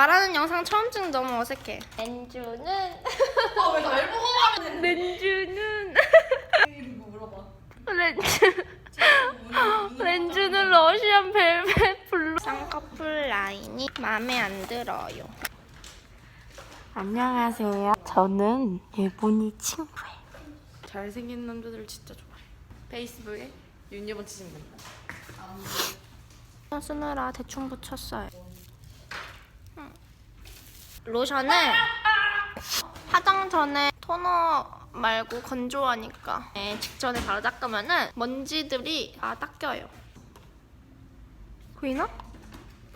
말하는 영상 처음 찍는 너무 어색해. 렌즈는 아왜 날 보고 말하는 렌즈는 이거 물어봐. 렌즈 렌즈는 러시안 벨벳 블루 쌍꺼풀 라인이 마음에 안 들어요. 안녕하세요. 저는 예본이 친구예요. 잘생긴 남자들 진짜 좋아해. 페이스북에 치시면 됩니다. 쓰느라 대충 붙였어요. 음. 로션을 화장 전에 토너 말고 건조하니까 네, 직전에 바로 닦으면은 먼지들이 다 닦여요. 보이나?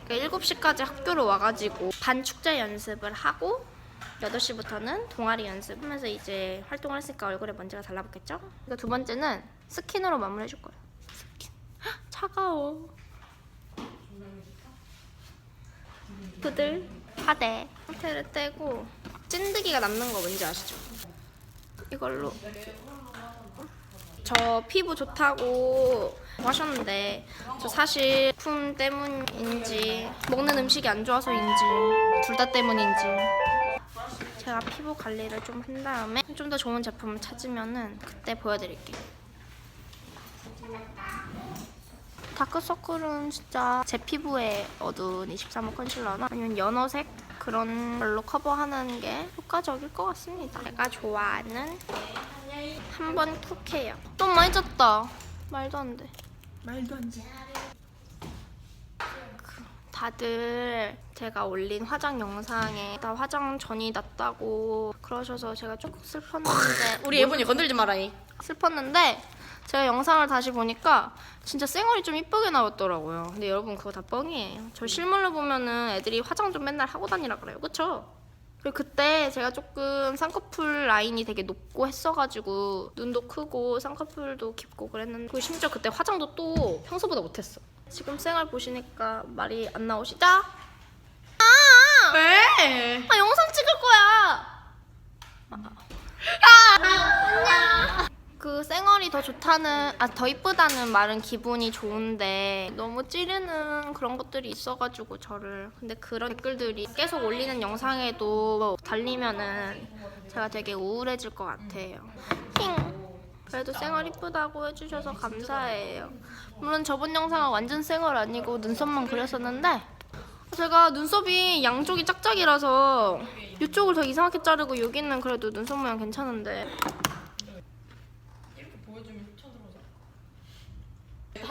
그러니까 7시까지 학교로 와가지고 반 축제 연습을 하고 8시부터는 동아리 연습하면서 이제 활동을 했으니까 얼굴에 먼지가 달라붙겠죠? 그러니까 두 번째는 스킨으로 마무리해줄 거예요. 스킨. 헉, 차가워. 부들 파데 상태를 떼고 찐득이가 남는 거 뭔지 아시죠? 이걸로 저 피부 좋다고 하셨는데 저 사실 품 때문인지 먹는 음식이 안 좋아서인지 둘 다 때문인지 제가 피부 관리를 좀 한 다음에 좀 더 좋은 제품을 찾으면은 그때 보여드릴게요. 다크서클은 진짜 제 피부에 어두운 23호 컨실러나 아니면 연어색 그런 걸로 커버하는 게 효과적일 것 같습니다. 제가 좋아하는 한 번 쿡해요. 너무 많이 쪘다. 말도 안 돼. 말도 안 돼. 다들 제가 올린 화장 영상에 나 화장 전이 났다고 그러셔서 제가 조금 슬펐는데 우리 예본이 건들지 마라 이. 슬펐는데 제가 영상을 다시 보니까 진짜 쌩얼이 좀 이쁘게 나왔더라고요. 근데 여러분 그거 다 뻥이에요. 저 실물로 보면은 애들이 화장 좀 맨날 하고 다니라 그래요. 그쵸? 그리고 그때 제가 조금 쌍꺼풀 라인이 되게 높고 했어가지고 눈도 크고 쌍꺼풀도 깊고 그랬는데 그리고 심지어 그때 화장도 또 평소보다 못했어. 지금 쌩얼 보시니까 말이 안 나오시죠? 아! 왜? 아 영상 찍을 거야. 그 쌩얼이 더 좋다는 아 더 이쁘다는 말은 기분이 좋은데 너무 찌르는 그런 것들이 있어가지고 저를 근데 그런 댓글들이 계속 올리는 영상에도 달리면은 제가 되게 우울해질 것 같아요. 힝. 그래도 쌩얼 이쁘다고 해주셔서 감사해요. 물론 저번 영상은 완전 쌩얼 아니고 눈썹만 그렸었는데 제가 눈썹이 양쪽이 짝짝이라서 이쪽을 더 이상하게 자르고 여기는 그래도 눈썹 모양 괜찮은데 보여주면 쳐들어오자.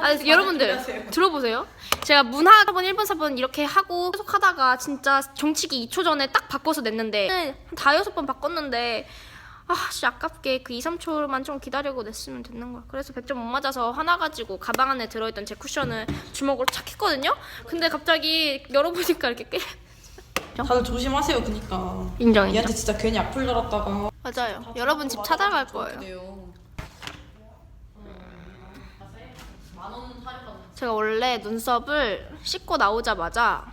아, 여러분들 들어보세요. 제가 문학 4번, 1번, 4번 이렇게 하고 계속 하다가 진짜 정치기 2초 전에 딱 바꿔서 냈는데 한 다여섯 번 바꿨는데 아, 씨 아깝게 그 2, 3초만 좀 기다리고 냈으면 됐는 거야. 그래서 100점 못 맞아서 화나가지고 가방 안에 들어있던 제 쿠션을 주먹으로 착 했거든요. 근데 갑자기 열어보니까 이렇게 깨. 다들 조심하세요. 그니까. 인정, 인정. 얘한테 진짜 괜히 악플 달았다가. 맞아요. 여러분 집 찾아갈 거예요. 돼요. 제가 원래 눈썹을 씻고 나오자마자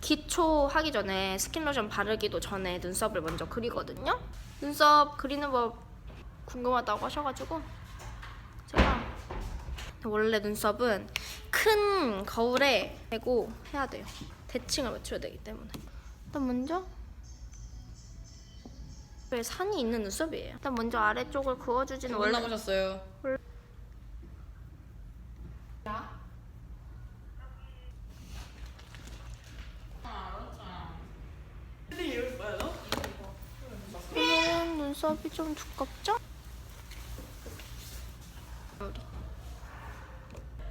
기초 하기 전에 스킨로션 바르기도 전에 눈썹을 먼저 그리거든요. 눈썹 그리는 법 궁금하다고 하셔가지고 제가 원래 눈썹은 큰 거울에 대고 해야 돼요. 대칭을 맞춰야 되기 때문에. 일단 먼저 왜 산이 있는 눈썹이에요. 일단 먼저 아래쪽을 그어주지는 원래 남으셨어요. 오늘은 눈썹이 좀 두껍죠?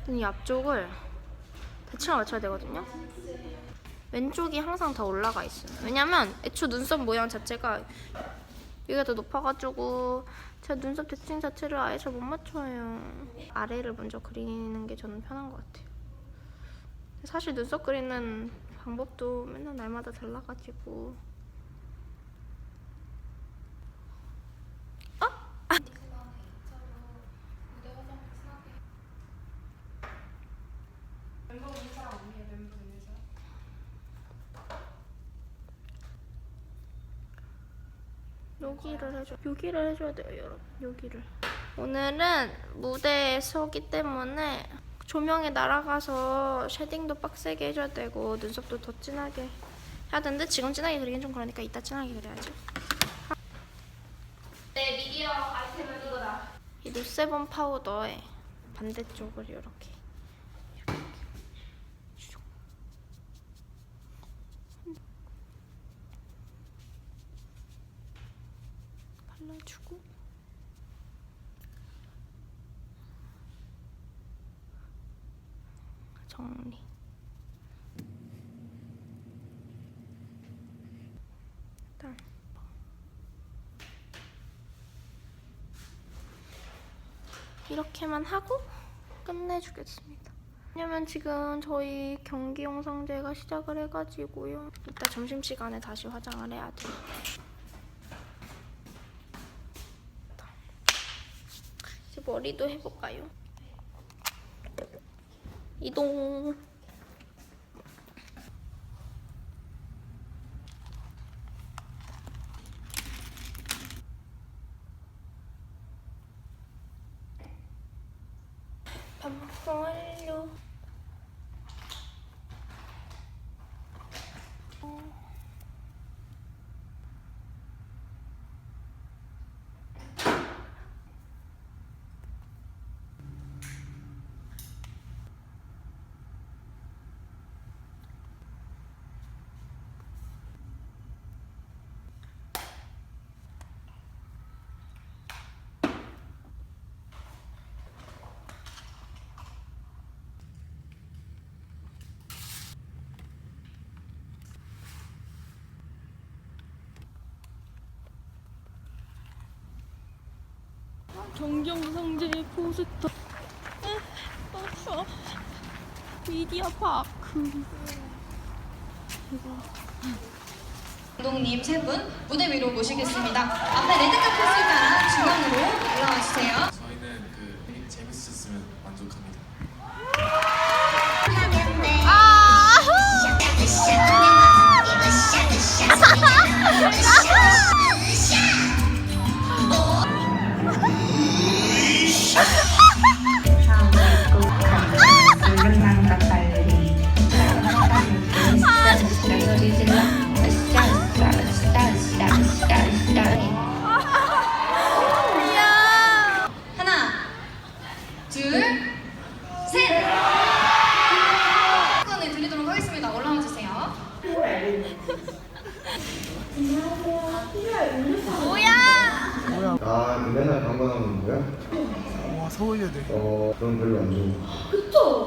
이 앞쪽을 대칭을 맞춰야 되거든요. 왼쪽이 항상 더 올라가 있어요. 왜냐면 애초 눈썹 모양 자체가 여기가 더 높아가지고 제 눈썹 대칭 자체를 아예 잘 못 맞춰요. 아래를 먼저 그리는 게 저는 편한 것 같아요. 사실 눈썹 그리는 방법도 맨날 날마다 달라가지고 여기를 해줘. 여기를 해줘야 돼요, 여러분. 여기를. 오늘은 무대에 서기 때문에 조명에 날아가서 쉐딩도 빡세게 해줘야 되고 눈썹도 더 진하게 해야 되는데 지금 진하게 그리긴 좀 그러니까 이따 진하게 그려야지. 내 미디어 아이템은 이거다. 이 노세범 파우더에 반대쪽을. 이렇게. 슉. 발라주고. 정리. 일단 이렇게만 하고 끝내주겠습니다. 왜냐면 지금 저희 경기 영상제가 시작을 해가지고요. 이따 점심시간에 다시 화장을 해야 돼요. 이제 머리도 해볼까요? 이동. 반품 완료. 정경상제 포스터. 없어. 미디어 파크. 감독님 세 분 무대 위로 모시겠습니다. 앞에 레드카펫 있으니까 중앙으로 올라와 주세요. 저희는 그 재밌었으면 만족합니다. 좋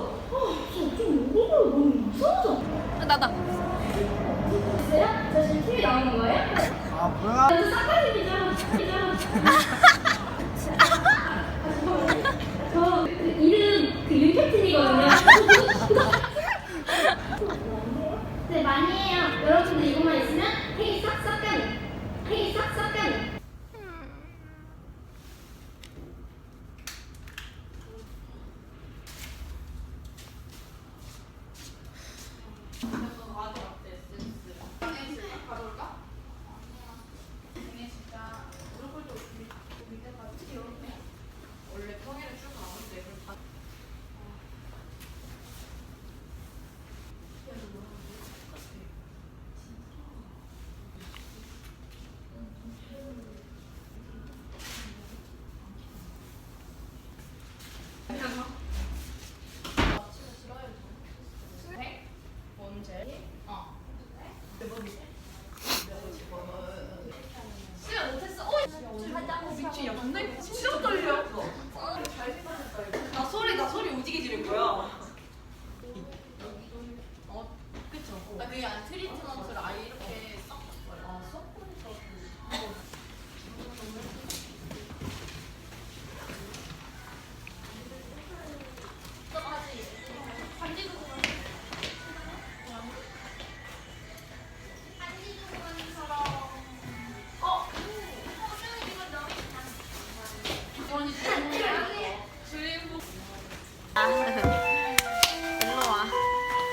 일로 와.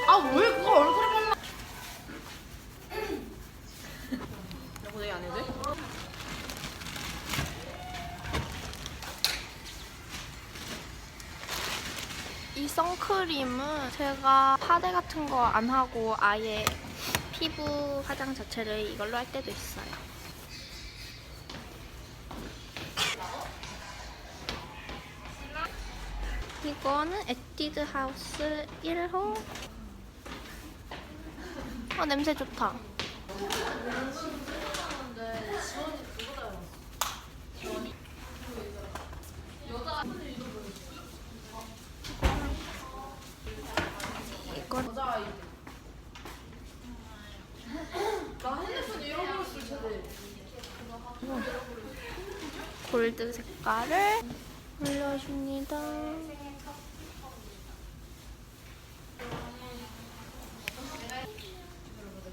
아 왜 그걸 얼굴에 발라? 여보 내일 안 해도 돼? 이 선크림은 제가 파데 같은 거 안 하고 아예 피부 화장 자체를 이걸로 할 때도 있어요. 이거는 에뛰드 하우스 1호. 어, 냄새 좋다. 이건 골드 색깔을 올려줍니다.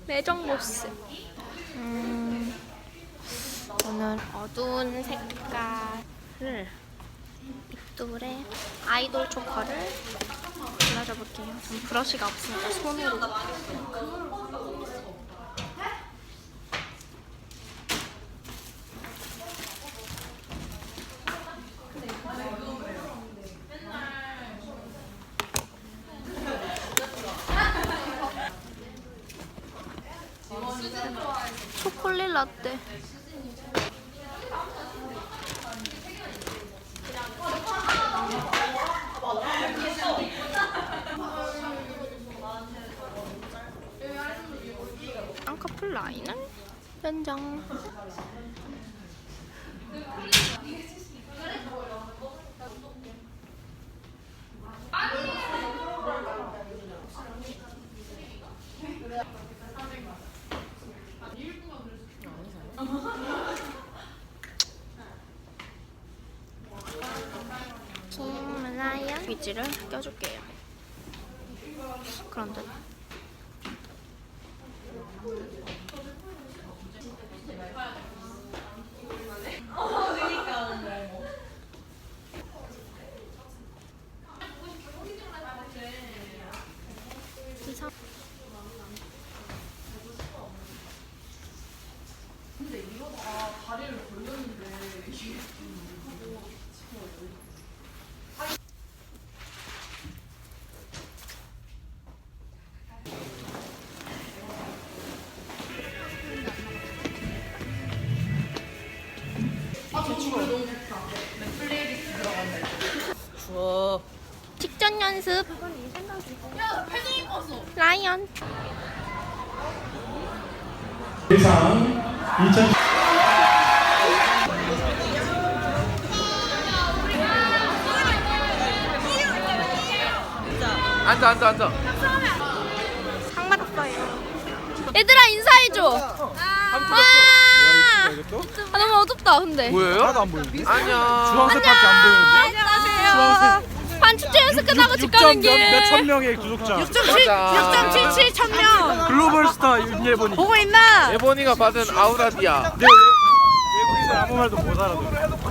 매정 모습. 음, 오늘 어두운 색깔을 립돌에 아이돌 초커를 발라줘 볼게요. 전 브러쉬가 없으니까 손으로. 라떼. 쌍꺼풀 라인은 연장. 히말라야 위지를 껴줄게요. 그런데 직전 연습. 라이언. 앉아 앉아 앉아 상 받았어요. 얘들아 인사해줘. 와. 아, 너무 어둡다 근데. 보여요? 하나도 안 보이는데? 아니야 주황색밖에 안 보이는데? 안녕하세요. 반축제 연습 끝나고 집 가는 길. 몇천 명의 구독자. 6.77 천명 글로벌 스타 윤예본이. 보고 있나? 예본이가 받은 아우라디아 내 외국인들 아무 말도 못 알아들어.